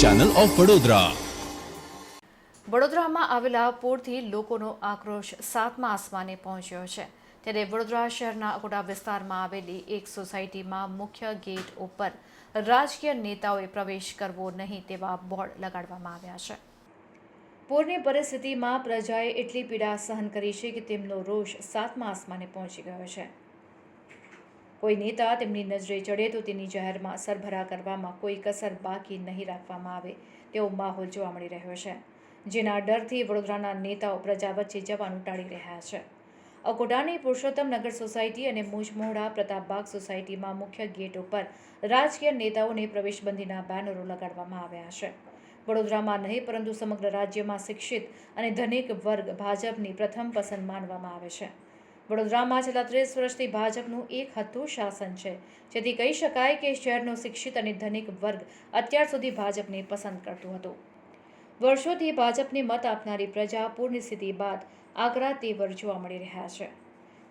Channel of Vadodara વડોદરામાં આવેલા પૂરથી લોકોનો આક્રોશ સાતમા આસમાને પહોંચ્યો છે. ત્યારે વડોદરા શહેરના અકોટા વિસ્તારમાં આવેલી એક સોસાયટીમાં મુખ્ય ગેટ ઉપર રાજકીય નેતાઓએ પ્રવેશ કરવો નહીં તેવા બોર્ડ લગાડવામાં આવ્યા છે. પૂરની પરિસ્થિતિમાં પ્રજાએ એટલી પીડા સહન કરી છે કે તેમનો રોષ સાતમા આસમાને પહોંચી ગયો છે. કોઈ નેતા તેમની નજરે ચડે તો તેની જાહેરમાં સરભરા કરવામાં કોઈ કસર બાકી નહીં રાખવામાં આવે તેવો માહોલ જોવા મળી રહ્યો છે, જેના ડરથી વડોદરાના નેતાઓ પ્રજા વચ્ચે જવાનું ટાળી રહ્યા છે. અકોટાની પુરુષોત્તમ નગર સોસાયટી અને મુજમોહડા પ્રતાપબાગ સોસાયટીમાં મુખ્ય ગેટ ઉપર રાજકીય નેતાઓને પ્રવેશબંધીના બેનરો લગાડવામાં આવ્યા છે. વડોદરામાં નહીં, પરંતુ સમગ્ર રાજ્યમાં શિક્ષિત અને ધનિક વર્ગ ભાજપની પ્રથમ પસંદ માનવામાં આવે છે. વડોદરામાં છેલ્લા ત્રીસ વર્ષથી ભાજપનું એક હતું શાસન છે. જેથી કહી શકાય કે શહેરનો શિક્ષિત અને ધનિક વર્ગ અત્યાર સુધી ભાજપને પસંદ કરતું હતું. વર્ષોથી ભાજપને મત આપનારી પ્રજા પૂરની સ્થિતિ બાદ આકરા તેવર જોવા મળી રહ્યા છે.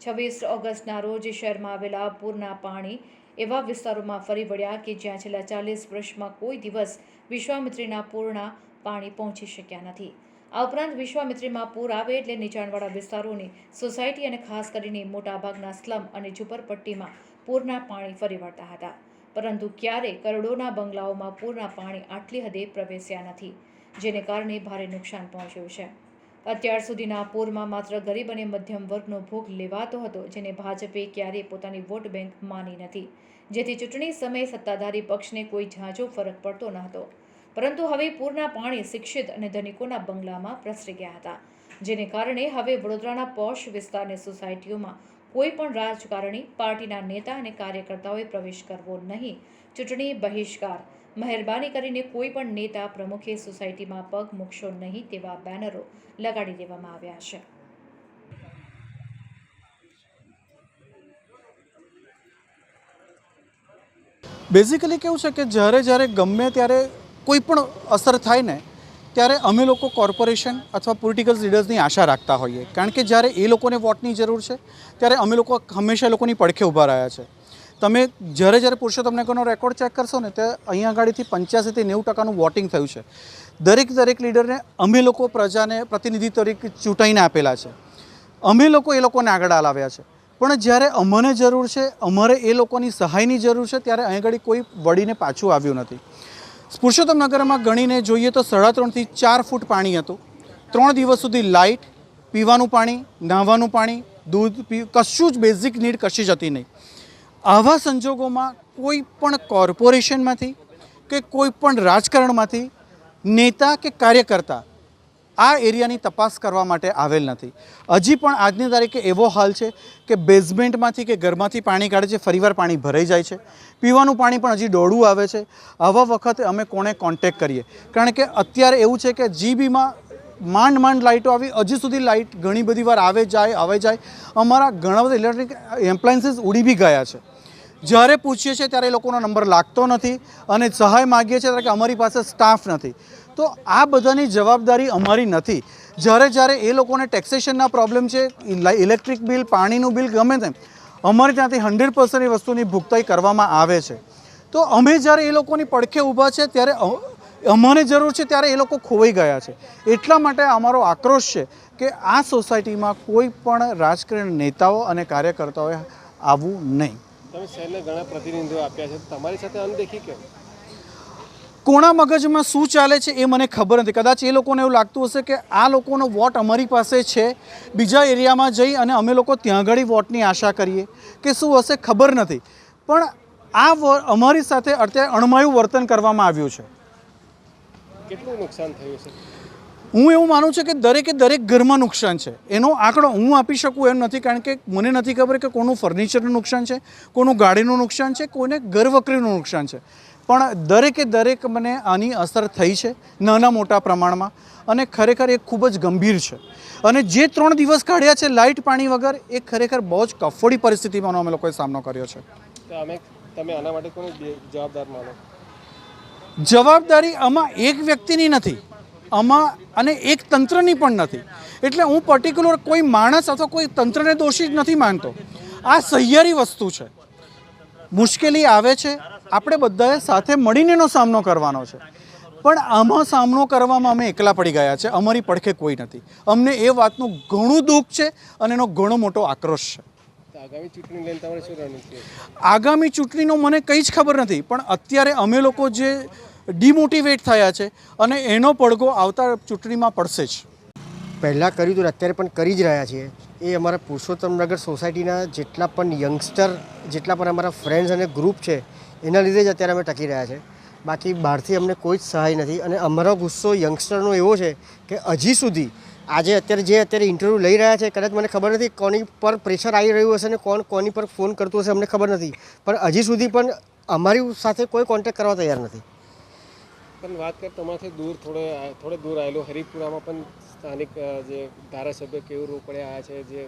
છવ્વીસ ઓગસ્ટના રોજ શહેરમાં આવેલા પૂરના પાણી એવા વિસ્તારોમાં ફરી વળ્યા કે જ્યાં છેલ્લા ચાલીસ વર્ષમાં કોઈ દિવસ વિશ્વામિત્રીના પૂરના પાણી પહોંચી શક્યા નથી. આ ઉપરાંત વિશ્વામિત્રીમાં પૂર આવે એટલે નીચાણવાળા વિસ્તારોની સોસાયટી અને ખાસ કરીને મોટાભાગના સ્લમ અને ઝુંપડપટ્ટીમાં પૂરના પાણી ફરી વળતા હતા. પરંતુ ક્યારે કરોડોના બંગલાઓમાં પૂરના પાણી આટલી હદે પ્રવેશ્યા નથી, જેને કારણે ભારે નુકસાન પહોંચ્યું છે. અત્યાર સુધીના પૂરમાં માત્ર ગરીબ અને મધ્યમ વર્ગનો ભોગ લેવાતો હતો, જેને ભાજપે ક્યારેય પોતાની વોટ બેંક માની નથી. જેથી ચૂંટણી સમયે સત્તાધારી પક્ષને કોઈ ઝાંઝો ફરક પડતો ન હતો. પરંતુ હવે પૂરના પાણી શિક્ષિત અને ધનિકોના બંગલામાં પ્રસરી ગયા હતા, જેને કારણે હવે વડોદરાના પોશ વિસ્તારની સોસાયટીઓમાં કોઈ પણ રાજકારણી, પાર્ટીના નેતા અને કાર્યકર્તાઓએ પ્રવેશ કરવો નહીં. ચૂંટણી બહિષ્કાર, મહેરબાની કરીને કોઈ પણ નેતા પ્રમુખે સોસાયટીમાં પગ મૂકશો નહીં તેવા બેનરો લગાડી દેવામાં આવ્યા છે. બેઝિકલી કેવું છે કે જ્યારે જ્યારે ગમે ત્યારે કોઈ પણ અસર થાય ને, ત્યારે અમે લોકો કોર્પોરેશન અથવા પોલિટિકલ લીડર્સની આશા રાખતા હોઈએ. કારણ કે જ્યારે એ લોકોને વોટની જરૂર છે, ત્યારે અમે લોકો હંમેશા લોકોની પડખે ઊભા રહ્યા છે. તમે જ્યારે જ્યારે પુરુષોત્તમ નગરનો રેકોર્ડ ચેક કરશો ને, તે અહીંયા આગળથી પંચ્યાસીથી નેવું ટકાનું વોટિંગ થયું છે. દરેક દરેક લીડરને અમે લોકો પ્રજાને પ્રતિનિધિ તરીકે ચૂંટાઈને આપેલા છે. અમે લોકો એ લોકોને આગળ લાવ્યા છે. પણ જ્યારે અમને જરૂર છે, અમારે એ લોકોની સહાયની જરૂર છે, ત્યારે અહીં આગળ કોઈ વળીને પાછું આવ્યું નથી. પુરુષોત્તમ નગરમાં ગણીને જોઈએ તો સાડા ત્રણથી ચાર ફૂટ પાણી હતું. ત્રણ દિવસ સુધી લાઇટ, પીવાનું પાણી, નાહવાનું પાણી, દૂધ પી, કશું જ બેઝિક નીડ કશી જ હતી નહીં. આવા સંજોગોમાં કોઈ પણ કોર્પોરેશનમાંથી કે કોઈ પણ રાજકારણમાંથી નેતા કે કાર્યકર્તા આ એરિયાની તપાસ કરવા માટે આવેલ નથી. હજી પણ આજની તારીખે એવો હાલ છે કે બેઝમેન્ટમાંથી કે ઘરમાંથી પાણી કાઢે છે, ફરીવાર પાણી ભરાઈ જાય છે. પીવાનું પાણી પણ હજી દોડું આવે છે. આવા વખતે અમે કોને કોન્ટેક કરીએ? કારણ કે અત્યારે એવું છે કે જીબીમાં માંડ માંડ લાઇટો આવી, હજી સુધી લાઇટ ઘણી બધી વાર આવે જાય આવે જાય. અમારા ઘણા બધા ઇલેક્ટ્રિક એમ્પ્લાયન્સીસ ઉડી બી ગયા છે. જ્યારે પૂછીએ છીએ ત્યારે એ લોકોનો નંબર લાગતો નથી અને સહાય માગીએ છીએ ત્યારે કે અમારી પાસે સ્ટાફ નથી. તો આ બધાની જવાબદારી અમારી નથી. જ્યારે જ્યારે એ લોકોને ટેક્સેશનના પ્રોબ્લેમ છે ઇલેક્ટ્રિક બિલ પાણીનું બિલ ગમે તેમ, અમારે ત્યાંથી હંડ્રેડ પર્સન્ટ એ વસ્તુની ભુગતાઈ કરવામાં આવે છે. તો અમે જ્યારે એ લોકોની પડખે ઊભા છે, ત્યારે અમને જરૂર છે ત્યારે એ લોકો ખોવાઈ ગયા છે. એટલા માટે અમારો આક્રોશ છે કે આ સોસાયટીમાં કોઈ પણ રાજકારણ નેતાઓ અને કાર્યકર્તાઓએ આવવું નહીં. તમે શહેરને ઘણા પ્રતિનિધિઓ આપ્યા છે. તમારી સાથે અનદેખી કેમ? કોણા મગજમાં શું ચાલે છે એ મને ખબર નથી. કદાચ એ લોકોને એવું લાગતું હશે કે આ લોકોનો વોટ અમારી પાસે છે બીજા એરિયામાં જઈ અને અમે લોકો ત્યાં આગળ વોટની આશા કરીએ કે શું હશે ખબર નથી. પણ આ વ- અમારી સાથે અત્યારે અણમાયું વર્તન કરવામાં આવ્યું છે. કેટલું નુકસાન થયું છે હું એવું માનું છું કે દરેકે દરેક ઘરમાં નુકસાન છે. એનો આંકડો હું આપી શકું એમ નથી કારણ કે મને નથી ખબર કે કોનું ફર્નિચરનું નુકસાન છે કોનું ગાડીનું નુકસાન છે કોઈને ઘરવકરીનું નુકસાન છે. પણ દરેકે દરેક મને આની અસર થઈ છે નાના મોટા પ્રમાણમાં અને ખરેખર એ ખૂબ જ ગંભીર છે. અને જે ત્રણ દિવસ કાઢ્યા છે લાઇટ પાણી વગર એ ખરેખર બહુ જ કફોડી પરિસ્થિતિમાં અમે લોકોએ સામનો કર્યો છે. તમે આના માટે કોને જવાબદાર માનો? જવાબદારી આમાં એક વ્યક્તિની નથી આમાં અને એક તંત્રની પણ નથી. એટલે હું પર્ટિક્યુલર કોઈ માણસ અથવા કોઈ તંત્રને દોષિત નથી માનતો. આ સહિયારી વસ્તુ છે. મુશ્કેલી આવે છે આપણે બધાએ સાથે મળીને એનો સામનો કરવાનો છે. પણ આમાં સામનો કરવામાં અમે એકલા પડી ગયા છે. અમારી પડખે કોઈ નથી. અમને એ વાતનું ઘણું દુઃખ છે અને એનો ઘણો મોટો આક્રોશ છે. આગામી ચૂંટણી લઈને તમારે શું રણનીતિ છે? આગામી ચૂંટણીનો મને કંઈ જ ખબર નથી પણ અત્યારે અમે લોકો જે ડિમોટિવેટ થયા છે અને એનો પડઘો આવતા ચૂંટણીમાં પડશે જ. પહેલાં કર્યું હતું અત્યારે પણ કરી જ રહ્યા છીએ. એ અમારા પુરુષોત્તમનગર સોસાયટીના જેટલા પણ યંગસ્ટર જેટલા પણ અમારા ફ્રેન્ડ્સ અને ગ્રુપ છે એના લીધે જ અત્યારે અમે ટકી રહ્યા છે. બાકી બહારથી અમને કોઈ જ સહાય નથી અને અમારો ગુસ્સો યંગસ્ટરનો એવો છે કે હજી સુધી આજે અત્યારે જે અત્યારે ઇન્ટરવ્યૂ લઈ રહ્યા છે, કદાચ મને ખબર નથી કોની પર પ્રેશર આવી રહ્યું હશે ને કોણ કોની પર ફોન કરતું હશે અમને ખબર નથી. પણ હજી સુધી પણ અમારી સાથે કોઈ કોન્ટેક્ટ કરવા તૈયાર નથી. પણ વાત કર, તમારાથી દૂર થોડે થોડે દૂર આવેલો હરિપુરામાં પણ સ્થાનિક જે ધારાસભ્ય કેવું રોકડે આવ્યા છે, જે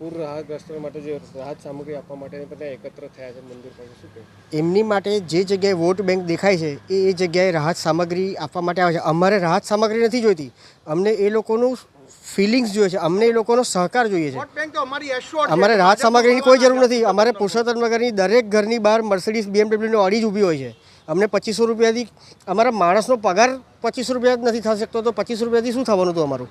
પૂર રાહતગ્રસ્તો માટે જે રાહત સામગ્રી આપવા માટે બધા એકત્ર થયા છે મંદિર પાસે શું કહે? એમની માટે જે જગ્યાએ વોટ બેંક દેખાય છે એ એ જગ્યાએ રાહત સામગ્રી આપવા માટે આવે છે. અમારે રાહત સામગ્રી નથી જોઈતી. અમને એ લોકોનું ફિલિંગ્સ જોઈએ છે. અમને એ લોકોનો સહકાર જોઈએ છે. અમારે રાહત સામગ્રીની કોઈ જરૂર નથી. અમારે પુરુષોત્તમનગરની દરેક ઘરની બહાર મર્સિડીઝ બીએમડબ્લ્યુની ઓડી જ ઊભી હોય છે. અમને પચીસો રૂપિયાથી અમારા માણસનો પગાર પચીસો રૂપિયા જ નથી થઈ શકતો. તો પચીસ રૂપિયાથી શું થવાનું હતું અમારું?